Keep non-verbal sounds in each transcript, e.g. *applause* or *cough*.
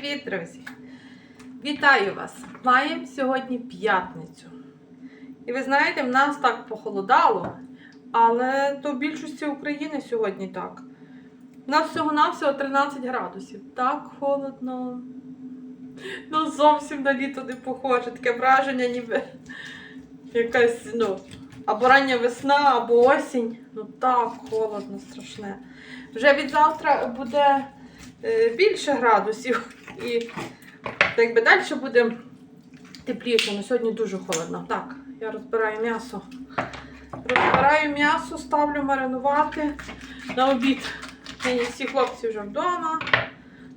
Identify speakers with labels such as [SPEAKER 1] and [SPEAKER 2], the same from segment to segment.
[SPEAKER 1] Привіт, друзі! Вітаю вас! Маємо сьогодні п'ятницю. І ви знаєте, в нас так похолодало, але то в більшості України сьогодні так. У нас всього-навсього 13 градусів. Так холодно. Ну, зовсім на літо не похоже. Таке враження, ніби якась, ну, або рання весна, або осінь. Ну так холодно, страшне. Вже від завтра буде е, більше градусів. І так би далі буде тепліше. але сьогодні дуже холодно. Так, я розбираю м'ясо. Розбираю м'ясо, ставлю маринувати на обід. Нині всі хлопці вже вдома.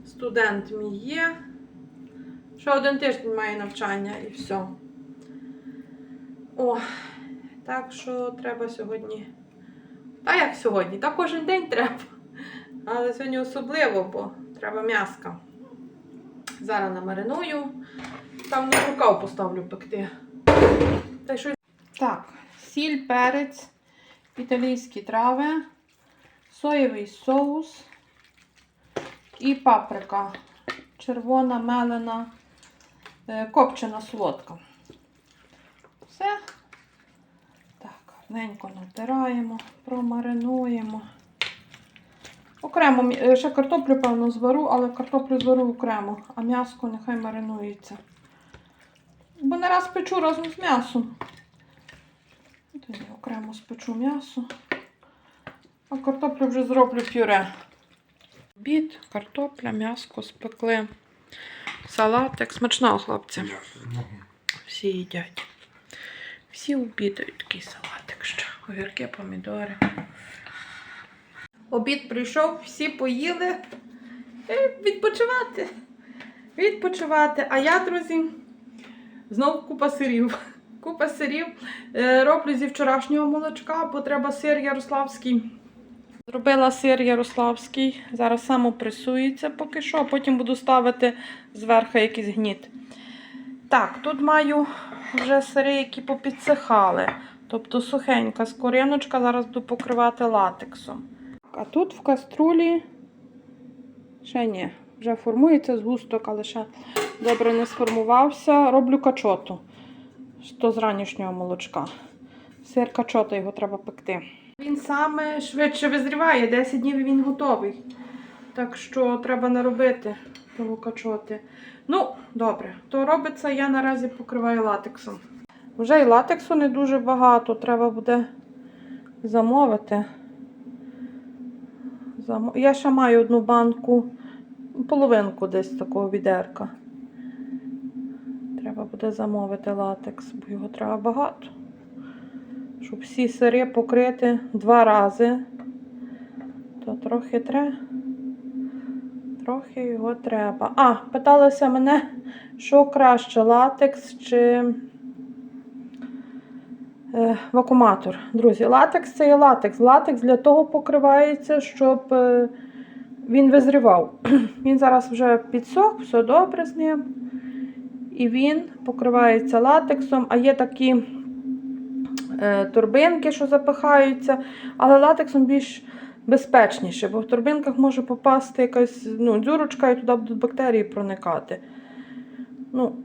[SPEAKER 1] Студент мій є. Ще один тиждень має навчання і все. О, так що треба сьогодні. Та як сьогодні? Та кожен день треба. Але сьогодні особливо, бо треба м'яска. Зараз намариную. Там на рукав поставлю пекти. Та щось. Так, сіль, перець, італійські трави, соєвий соус і паприка. Червона, мелена, е, копчена солодка. Все. Так, гарненько натираємо, промаринуємо. Окремо, е, ще картоплю, певно, звару, але картоплю звару окремо, а м'яско нехай маринується. Бо не раз печу разом з м'ясом. Тоді окремо спечу м'ясо. А картоплю вже зроблю пюре. Обід, картопля, м'яско спекли. Салатик. Смачного, хлопці. Всі їдять. Всі обідають такий салатик ще. Огірки, помідори. Обід прийшов, всі поїли. Е, Відпочивати. Відпочивати. А я, друзі, знову купа сирів. *laughs* Купа сирів. Е, Роблю зі вчорашнього молочка, бо треба сир ярославський. Зробила сир ярославський. Зараз само пресується поки що, а потім буду ставити зверху якийсь гніт. Так, тут маю вже сири, які попідсихали. Тобто сухенька скориночка, зараз буду покривати латексом. А тут в каструлі ще ні, вже формується згусток, але ще добре не сформувався. Роблю качоту. То з ранішнього молочка. Сир качота, його треба пекти. Він саме швидше визріває, 10 днів він готовий. Так що треба наробити того качоти. Ну, добре, то робиться, я наразі покриваю латексом. Вже і латексу не дуже багато, треба буде замовити. Я ще маю одну банку, половинку десь такого відерка. Треба буде замовити латекс, бо його треба багато. Щоб всі сири покрити два рази, то трохи треба. Трохи його треба. А, питалися мене, що краще, латекс чи вакууматор. Друзі, латекс це є латекс. Латекс для того покривається, щоб е, він визрівав. *clears throat* Він зараз вже підсох, все добре з ним. І він покривається латексом, а є такі е, торбинки, що запихаються, але латексом більш безпечніше, бо в торбинках може попасти якась ну, дзюрочка і туди будуть бактерії проникати. Ну,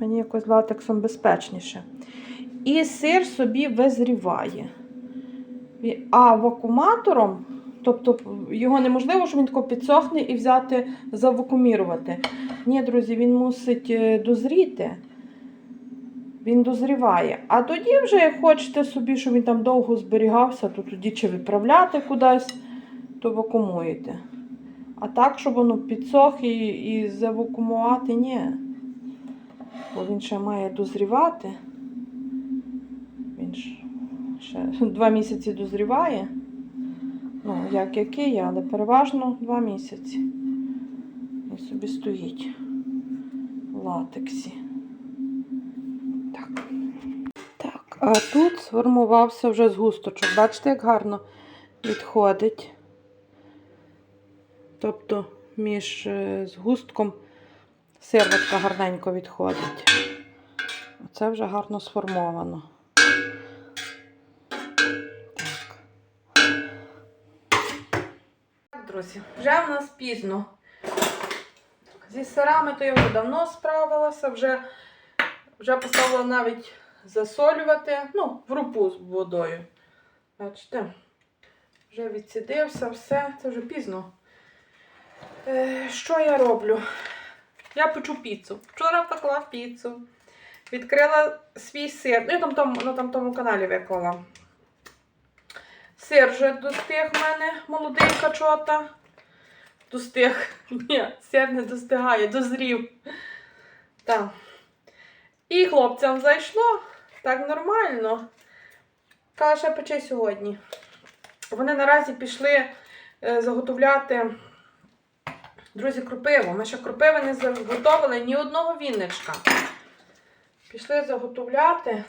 [SPEAKER 1] мені якось латексом безпечніше. І сир собі визріває. А вакууматором, тобто його неможливо, що він тако підсохне і взяти, завакуумірувати. Ні, друзі, він мусить е, дозріти. Він дозріває. А тоді вже, як хочете собі, щоб він там довго зберігався, то тоді чи відправляти кудись, то вакуумуєте. А так, щоб воно підсох і, і завакуумувати, ні. Бо він ще має дозрівати. Ще два місяці дозріває. Ну, як який, але переважно два місяці. Він собі стоїть в латексі. Так. Так, а тут сформувався вже згусточок. Бачите, як гарно відходить. Тобто між е, згустком сирватка гарненько відходить. Оце вже гарно сформовано. Друзі, вже в нас пізно. Зі сирами то я вже давно справилася, вже, вже поставила навіть засолювати, ну, в рупу з водою. Бачите, вже відсідився, все, це вже пізно. Е, що я роблю? Я печу піцу. Вчора пекла піцу. Відкрила свій сир. Ну, я там, там на там, тому каналі виклала. Сир вже достиг в мене, молодий качота. Достиг. Ні, сир не достигає, дозрів. Так. І хлопцям зайшло. Так нормально. Каша пече сьогодні. Вони наразі пішли е, заготовляти, друзі, кропиву. Ми ще кропиви не заготовили ні одного вінничка. Пішли заготовляти,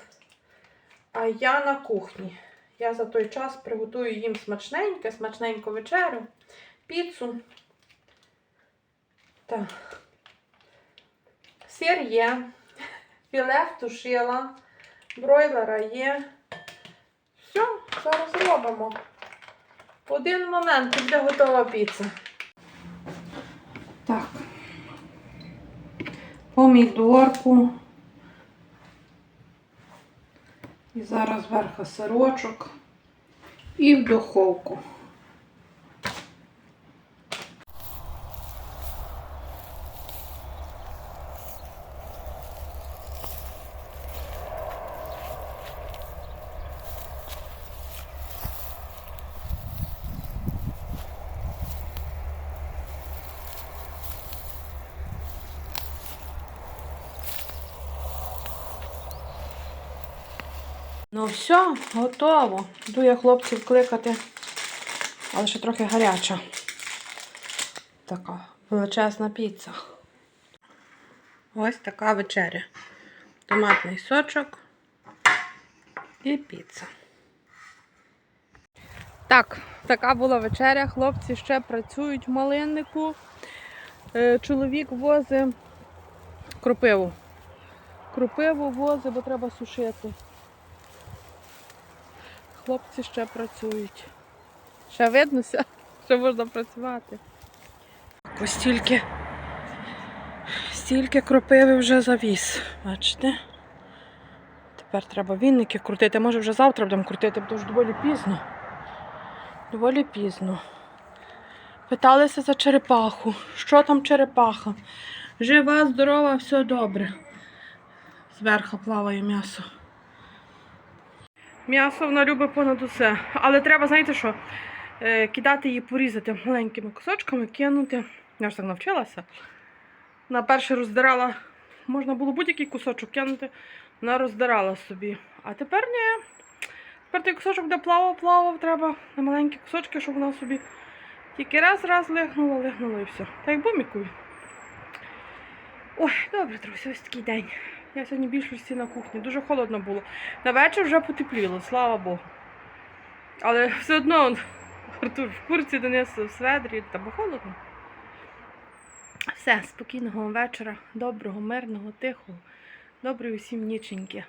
[SPEAKER 1] а я на кухні. Я за той час приготую їм смачненьке, смачненьку вечерю, піцу. Так. Сир є, філе втушила, бройлера є. Все, зараз робимо. Один момент і буде готова піца. Так. Помідорку. І зараз зверху сирочок і в духовку. Ну все, готово. Йду я хлопців кликати, але ще трохи гаряча. Така величезна піца. Ось така вечеря. Томатний сочок і піца. Так, така була вечеря. Хлопці ще працюють в малиннику. Е, Чоловік возить кропиву. Кропиву возить, бо треба сушити. Хлопці ще працюють. Ще виднося, що можна працювати. Ось стільки, кропиви вже завіз. Бачите? Тепер треба вінники крутити. Може вже завтра будемо крутити, бо вже доволі пізно. Доволі пізно. Питалися за черепаху. Що там черепаха? Жива, здорова, все добре. Зверху плаває м'ясо. М'ясо вона любить понад усе. Але треба, знаєте що, е, кидати її порізати маленькими кусочками, кинути. Я ж так навчилася. На перше роздирала, можна було будь-який кусочок кинути, вона роздирала собі. А тепер ні. Тепер той кусочок, де плавав, плавав, треба на маленькі кусочки, щоб вона собі тільки раз-раз лихнула, лихнула і все. Так як бумікою. Ой, добре, друзі, ось такий день. Я сьогодні більшості на кухні. Дуже холодно було. На вечір вже потепліло, слава Богу. Але все одно Артур в курці Денис в сведрі, та бо холодно. Все, спокійного вечора, доброго, мирного, тихого, доброї усім ніченьки.